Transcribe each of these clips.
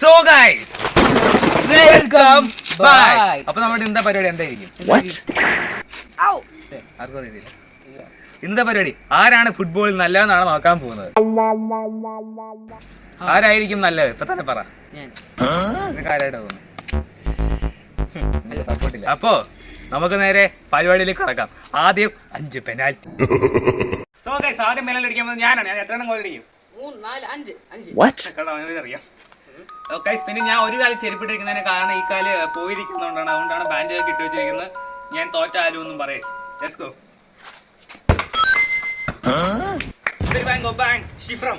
So guys welcome by അപ്പൊ നമ്മുടെ ഇന്നത്തെ പരിപാടി എന്തായിരിക്കും? ആർക്കും അറിയത്തില്ല ഇന്നത്തെ പരിപാടി ആരാണ് ഫുട്ബോളിൽ നല്ലതെന്നാണ് നോക്കാൻ പോകുന്നത്? ആരായിരിക്കും നല്ലത്? ഇപ്പൊ തന്നെ പറ. ആരായിട്ട് തോന്നുന്നു അപ്പോ നമുക്ക് നേരെ പരിപാടിയിലേക്ക് കടക്കാം. ആദ്യം അഞ്ച് പെനാൽറ്റി സോ ഗൈസ് ആദ്യം പെനാൽറ്റി അടിക്കാൻ ഞാനാണ്. ഞാൻ എത്ര എണ്ണം ഗോൾ അടിക്കും? മൂന്ന് നാല് അഞ്ച് അഞ്ച്. അറിയാം ഗൈസ് പിന്നെ ഞാൻ ഒരു കാലം ചെരുപ്പിട്ടിരിക്കുന്നതിന് കാരണം ഈ കാൽ പോയിരിക്കുന്നതുകൊണ്ടാണ്. അതുകൊണ്ടാണ് ബാൻഡ് ഒക്കെ ഇട്ട് വെച്ചിരിക്കുന്നത്. ഞാൻ തോറ്റാലും ഒന്നും പറയും ലെറ്റ്സ് ഗോ ബാങ്ക് ബാങ്ക് ഷിഫ്രം.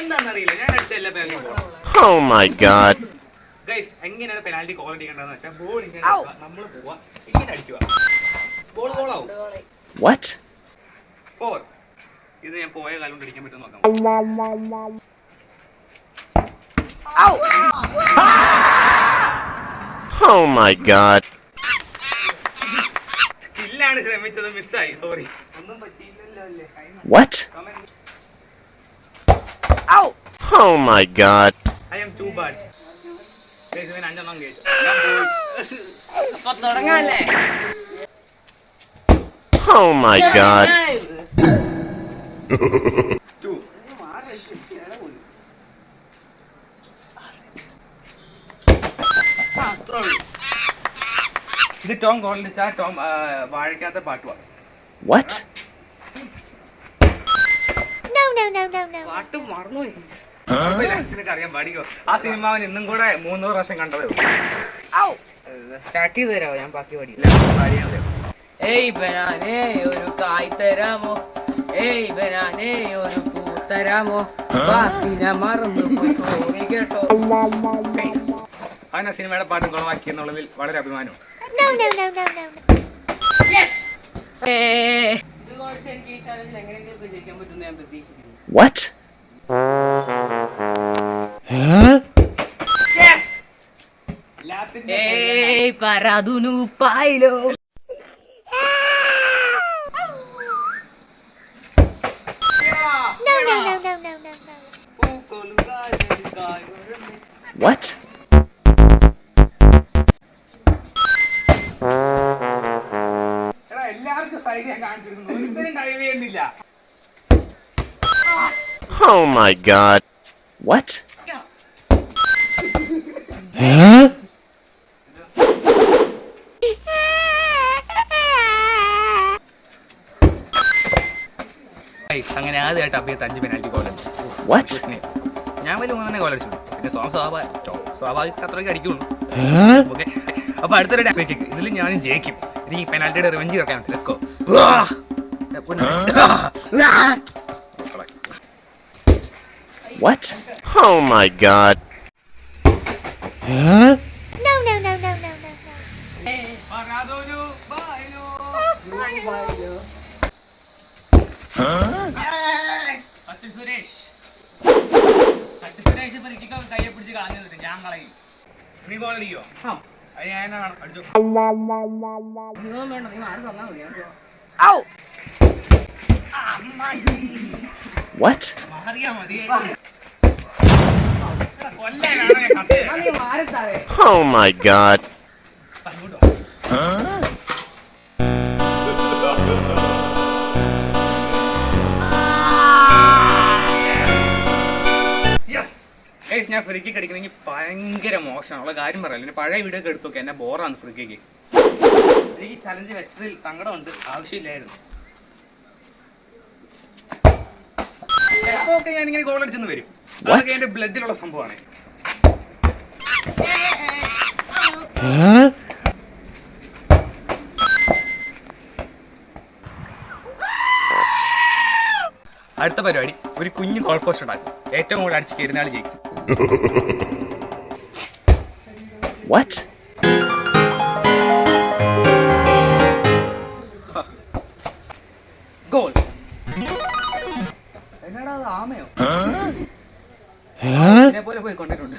എന്താണെന്നറിയില്ല. ഞാൻ അടിച്ച എല്ലാ പെനാൽറ്റി Oh. ഗൈസ് എങ്ങനെയാണ് പെനാൽറ്റി കോൾ അടിക്കേണ്ടതെന്ന് വെച്ചാൽ ബോൾ ഇങ്ങനെ നമ്മൾ പോവാ. ഇങ്ങനെ അടിക്കുക ബോൾ ഗോളാവും? ഫോർ ഇത് ഞാൻ പോയ കാലം കൊണ്ട് അടിക്കാൻ പറ്റും നോക്കാം Oh my god. സ്കില്ലാണ് ശ്രമിച്ചത് മിസ്സായി സോറി ഒന്നും പറ്റിയില്ലല്ലോ അല്ലേ What? Oh my god. I am too bad ഇവൻ അഞ്ചെണ്ണം കഴിച്ചു ഞാൻ പോയി അപ്പൊ തുടങ്ങാല്ലേ Oh my god. ഇത് ടോം കോളിച്ച ടോം വാഴക്കാത്ത പാട്ടുമാണ് വാട്ട് പാട്ട് മറന്നു അറിയാൻ പാടിക്കോ. ആ സിനിമ അവൻ ഇന്നും കൂടെ മൂന്നൂറ് പ്രാവശ്യം കണ്ടതേ. സ്റ്റാർട്ട് ചെയ്ത് തരാമോ ഞാൻ ബാക്കി പാടി. ഇല്ല, പാടിയാൽ മതി. ഏയ് ബനാനേ ഒരു കായ് തരാമോ? ഏയ് ബനാനേ ഒരു കൂത്തരാമോ? തരാമോ ബാക്കി ഞാൻ മറന്നു പോയി. സോറി കേട്ടോ. ആ സിനിമയുടെ പാട്ട് കുളമാക്കി എന്നുള്ളതിൽ വളരെ What? എല്ലാത്തിന്റെയും ഏയ് പരാതുനു പായിലോ What? എടാ, എല്ലാവർക്കും സൈഡ് ഞാൻ കാണിച്ചിരുന്നു ഒരുത്തരും ഡൈവ് ചെയ്യുന്നില്ല Oh my god. What? Huh? അങ്ങനെ ആദ്യമായിട്ട് അഭിയത്ത് അഞ്ച് പെനാൽറ്റി ഗോൾ What? ഞാൻ വലിയ മൂന്ന് തന്നെ അടിച്ചു പിന്നെ സ്വാ സ്വാഭാവിക സ്വാഭാവിക അത്രയ്ക്ക് അടിക്കുള്ളൂ. ഓക്കെ. അപ്പൊ അടുത്തൊരു ഡാക്ക് ഇതിൽ ഞാൻ ജയിക്കും. ഈ പെനാൽറ്റിയുടെ റിവഞ്ച് വെക്കാൻ ലെസ്കോ What? Oh my god. Sachin Suresh Sachin Suresh ഇപ്പൊ എനിക്ക് കയ്യെ പിടിച്ച് കളഞ്ഞു തരും ഞാൻ കളയും നീ ഗോൾ അടിക്കോ അത് ഞാനാണ് അടിച്ചു നീ വേണ്ട നീ മാറി തന്നാ മതി ഞാൻ ചെയ്യാം. What? മാറിയാ മതി എടാ, കൊല്ലാനാണോ ഞാൻ കത്ത് ആ, നീ മാറി താഴെ Oh my god. അങ്ങോട്ട് Guys, ഞാൻ ഫ്രീക്കിക്ക് അടിക്കണമെങ്കിൽ ഭയങ്കര മോശമാണുള്ള കാര്യം പറയാം പഴയ വീഡിയോ ഒക്കെ എടുത്തു നോക്കി എന്നെ ബോറാണ് ഫ്രിക്കിക്ക് എനിക്ക് ചലഞ്ച് വെച്ചതിൽ സങ്കടമുണ്ട്. ആവശ്യമില്ലായിരുന്നു. ചിലപ്പോ ഒക്കെ ഞാൻ ഇങ്ങനെ ഗോൾ അടിച്ചെന്ന് വരും? അതൊക്കെ എന്റെ ബ്ലഡിലുള്ള സംഭവമാണ്. അടുത്ത പരിപാടി. ഒരു കുഞ്ഞു ഗോൾ പോസ്റ്റ് ഉണ്ടാക്കും. ഏറ്റവും കൂടുതൽ അടിച്ച് കയറുന്ന ആൾ ജയിക്കും. What? ഗോൾ എന്നാടാ അത് ആമയോ? ഇതിനെ പോലെ പോയി കൊണ്ടിട്ടുണ്ട്.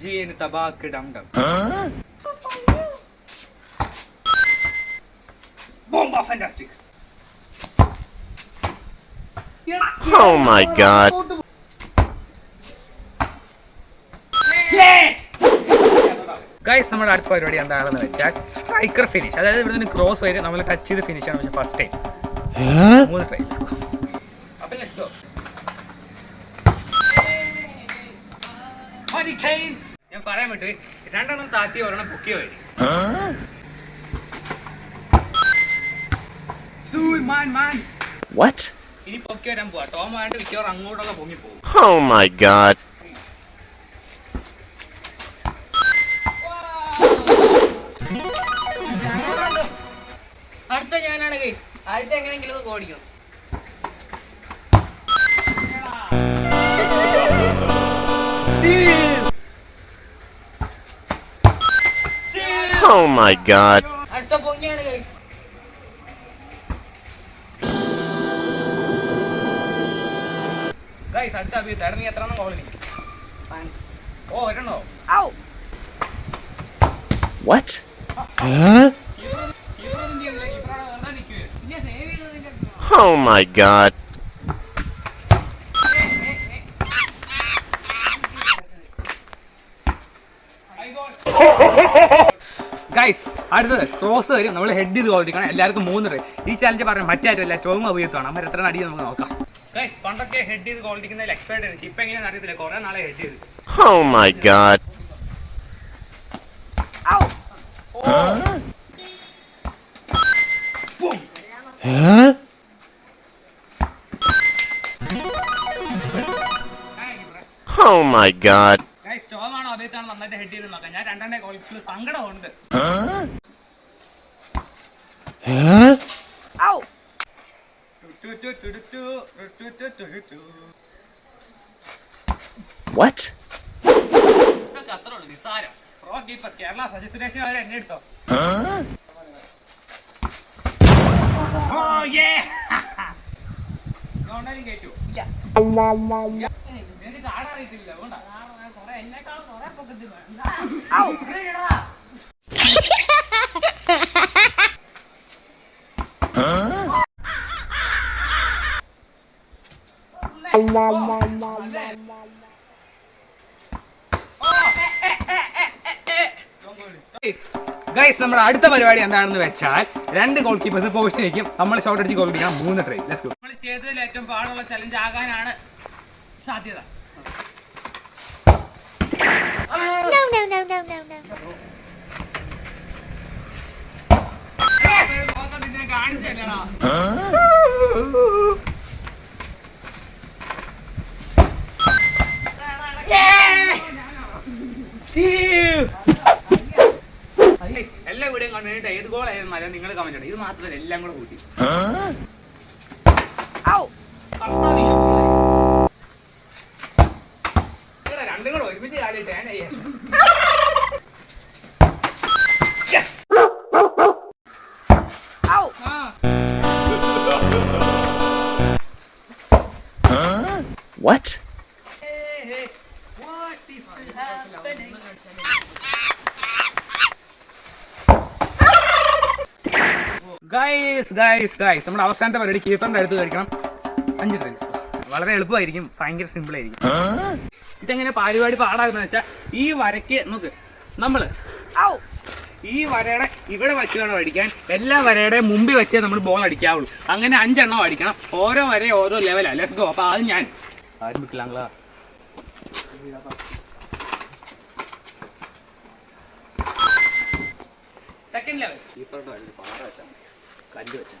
ജി എൻ തബാക്ക് ഡം ഡം ബോംബ fantastic Oh my god. Guys നമ്മുടെ അടുത്ത പരിപാടി എന്താണെന്ന് വെച്ചാൽ സ്ട്രൈക്കർ ഫിനിഷ് അതായത് ഇവിടെ നിന്ന് ക്രോസ് വരെ നമ്മൾ ടച്ച് ചെയ്ത് ഫിനിഷ് ആണ് പക്ഷേ ഫസ്റ്റ് ടൈം മൂന്ന് ട്രൈ അപ്പം ലെറ്റ്സ് ഗോ ഞാൻ പറയാൻ വിട്ടു രണ്ടെണ്ണം താത്തി ഒരെണ്ണം പൊക്കിയോ വരും മാൻ മാൻ. What? ഇനി പൊക്കി വരാൻ പോവാ. ടോം ആയിട്ട് മിക്കവാറും അങ്ങോട്ടൊക്കെ പൊങ്ങി പോകും. Oh my god. അടുത്ത ഞാനാണ് ഗൈസ് ആദ്യത്തെ എങ്ങനെയെങ്കിലും ഒക്കെ ഓടിക്കണം. Oh my god. Guys, I'm going to go to the house. Fine. Oh, I don't know. What? Huh? Oh my god. Guys അടുത്തത് ക്രോസ് വരും. നമ്മൾ ഹെഡ് ചെയ്ത് പോകാം എല്ലാവർക്കും മൂന്ന് റേ ഈ ചാലഞ്ച് പറഞ്ഞ മറ്റായിട്ടല്ല ടോം അഭിയത്താണ് നമ്മൾ എത്ര അടി നമുക്ക് നോക്കാം. ഗൈസ് പണ്ടൊക്കെ ഹെഡ് ചെയ്ത് ഗോൾഡിക്കുന്നതിൽ എക്സ്പേർട്ട് ആണ് ഇപ്പൊ എങ്ങനെയാണെന്ന് അറിയത്തില്ല. കുറെ നാളെ ഹെഡ് ചെയ്ത്. Oh my god. Oh my god. Guys Tom ആണോ സമയത്താണ് നന്നായിട്ട് ഹെഡ് ചെയ്ത് നോക്കാം ഞാൻ രണ്ടെണ്ണേ കോളിച്ചിൽ സങ്കടമുണ്ട്. What? ഇതൊക്കെ അത്ര ഉള്ളു. നിസാരം പ്രോ ഗീപ്പർ കേരള സജസ്റ്റേഷൻ വരെ എന്നെ എടുത്തോ? ഗവൺമെന്റ് കയറ്റോ എനിക്ക് ചാടാറിയത്തില്ല അതുകൊണ്ടാണ് എന്നെക്കാളും ഗൈസ് നമ്മുടെ അടുത്ത പരിപാടി എന്താണെന്ന് വെച്ചാൽ രണ്ട് ഗോൾ കീപ്പേഴ്സ് പോസ്റ്റ് വയ്ക്കും നമ്മൾ ഷോട്ട് അടിച്ച് ഗോൾ അടിക്കണം മൂന്ന് ട്രൈ ലെറ്റ്സ് ഗോ നമ്മൾ ചെയ്തതിൽ ഏറ്റവും പാടുള്ള ചലഞ്ച് ആകാനാണ് സാധ്യത. No, no, no, no, no, no. എല്ലാ വീടും കണ്ടിട്ട് ഏത് ഗോളായിരുന്നാലും നിങ്ങൾ കമന്റ് ഇത് മാത്രമല്ല എല്ലാം കൂടെ കൂട്ടി What? ഗൈസ് ഗൈസ് ഗൈസ് നമ്മുടെ അവസാനത്തെ പരിപാടി കീർത്തന്റെ അടുത്ത് കഴിക്കണം അഞ്ച് ഡ്രിങ്ക്സ് വളരെ എളുപ്പമായിരിക്കും. ഭയങ്കര സിമ്പിൾ ആയിരിക്കും. ഇതെങ്ങനെ പരിപാടി പാടാകുന്ന വെച്ചാൽ ഈ വരയ്ക്ക് നോക്ക് നമ്മൾ ഈ വരയുടെ ഇവിടെ വെച്ച് വേണം അടിക്കാൻ. എല്ലാ വരയുടെ മുമ്പിൽ വെച്ചേ നമ്മൾ ബോൾ അടിക്കാവുള്ളൂ. അങ്ങനെ അഞ്ചെണ്ണം അടിക്കണം. ഓരോ വരയും ഓരോ ലെവലാണ് ലെസ് ഗോ അപ്പൊ അത് ഞാൻ. ആരംഭിക്കില്ല സെക്കൻഡ് ലെവൽ ഈ വഴി പാറ വെച്ചാൽ കല്ല് വെച്ചാൽ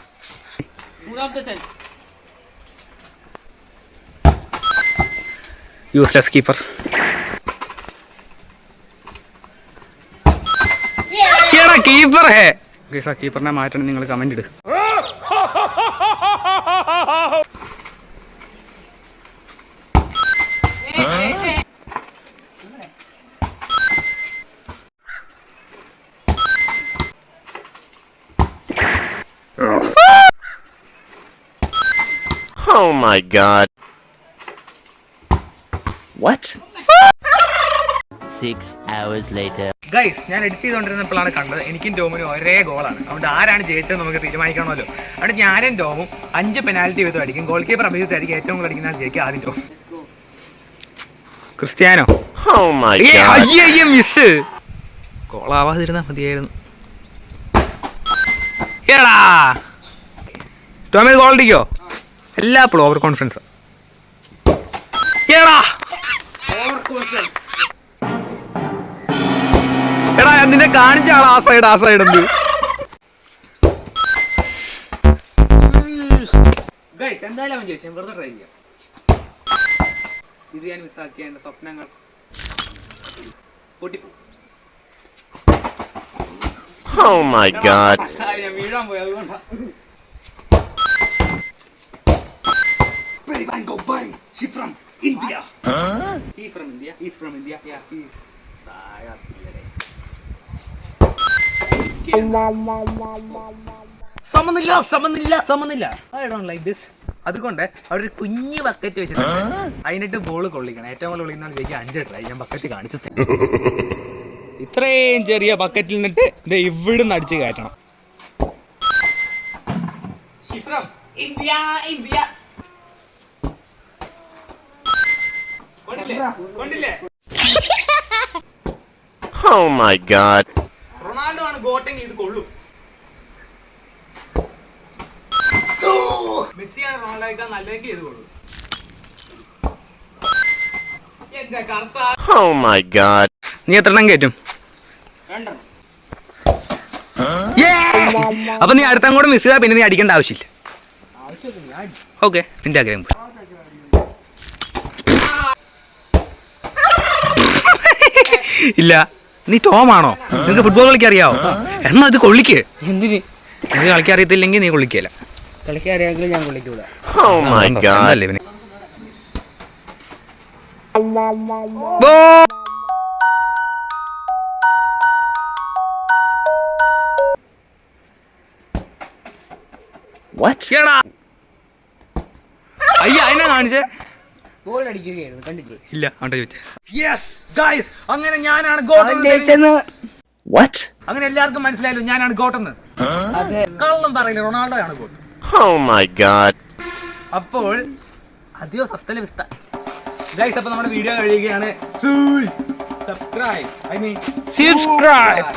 യൂസ്ലെസ് കീപ്പർ കീപ്പർ ഹേ. കീപ്പറിനെ മാറ്റണം നിങ്ങൾ കമന്റ് ഇട്. Oh my god. What? Six hours later. Guys ഞാൻ എഡിറ്റ് ചെയ്തുകൊണ്ടിരുന്നപ്പോഴാണ് കണ്ടത്. എനിക്കും ടോമിനും ഒരേ ഗോളാണ് അതുകൊണ്ട് ആരാണ് ജയിച്ചത് നമുക്ക് തീരുമാനിക്കണമല്ലോ. അതുകൊണ്ട് ഞാനും ടോമും അഞ്ച് പെനാൽറ്റി വീതം അടിക്കും. ഗോൾ കീപ്പർ അഭിജിത്ത് ആയിരിക്കും ഏറ്റവും കൂടുതൽ അടിക്കുന്ന ആൾ ജയിക്കും ആദ്യം ടോം. ക്രിസ്ത്യാനോ? Oh മിസ് ഗോളാവാതിരുന്നാ മതിയായിരുന്നു. എടാ. ടോമി ഗോൾ അടിക്കോ? എല്ലാ എപ്പോഴും ഓവർ കോൺഫിഡൻസ് എടാ! എടാ ഞാൻ നിന്നെ കാണിച്ച ആൾ ആ സൈഡ് ആ സൈഡ് എന്ത്? എന്തായാലും അവൻ ചോദിച്ചു വെറുതെ ട്രൈ ചെയ്യാം. ഇത് ഞാൻ മിസ്സാക്കിയ എന്റെ സ്വപ്നങ്ങൾ. പൊട്ടിപ്പോ. Oh my god. Very bang, go bang. She from India. Huh? He from India. He's from India. Yeah, he. സമനില്ല സമനില്ല സമനില്ല ഐ ഡോണ്ട് ലൈക്ക് ദിസ് അതുകൊണ്ട് അവിടെ ഒരു കുഞ്ഞു ബക്കറ്റ് വെച്ചിട്ടുണ്ട് അതിനിട്ട് ബോൾ കൊള്ളിക്കണം ഏറ്റവും കൂടുതൽ കൊള്ളിക്കുന്ന ജയിക്കാൻ അഞ്ച് ട്രൈ ഞാൻ ബക്കറ്റ് കാണിച്ചു ഇത്രയും ചെറിയ ബക്കറ്റിൽ നിന്നിട്ട് ഇത് ഇവിടുന്ന് അടിച്ച് കയറ്റണം ഇന്ത്യ ഇന്ത്യ റൊണാൾഡോ ആണ് ഗോട്ടെങ്കിൽ ഇത് കൊള്ളും. മെസ്സിയാണ് റൊണാൾഡോയേക്കാൾ നല്ലതെങ്കിൽ ഇത് കൊള്ളും. എന്റെ കറുത്ത Oh my god. നീ എത്ര എണ്ണം കയറ്റും അപ്പൊ നീ അടുത്തങ്ങോട്ട് മിസ് ചെയ്താ പിന്നെ നീ അടിക്കേണ്ട ആവശ്യമില്ല. ഓക്കെ നിന്റെ ആഗ്രഹം പോലെ. ഇല്ല നീ ടോമാണോ നിനക്ക് ഫുട്ബോൾ കളിക്കാൻ അറിയാവോ? എന്നാ ഇത് കൊള്ളിക്ക്? എന്തിന്? നിനക്ക് കളിക്കാൻ അറിയത്തില്ലെങ്കിൽ നീ കൊള്ളിക്കല്ല കളിക്കാൻ അറിയാമെങ്കിലും ഞാൻ കൊള്ളിക്കൂല Oh my god. അല്ലേ ഇവന്? എടാ. അയ്യ അതിനാ കാണിച്ചേ? ബോൾ അടിക്കുകയായിരുന്നു കണ്ടില്ലേ? ഇല്ല അങ്ങോട്ട് ചോദിച്ചേ. യെസ് ഗൈസ് അങ്ങനെ ഞാനാണ് ഗോൾ ജയിച്ചെന്ന് വാട്ട് അങ്ങനെ എല്ലാവർക്കും മനസ്സിലായല്ലോ ഞാനാണ് ഗോട്ടെന്ന് അതെ. കള്ളം പറയില്ല റൊണാൾഡോ ആണ് ഗോട്ട് Oh my god. അപ്പോൾ അതെയോ സസ്തല വിസ്ത ഗൈസ് അപ്പൊ നമ്മുടെ വീഡിയോ കഴിയുകയാണ്. Subscribe I mean Subscribe.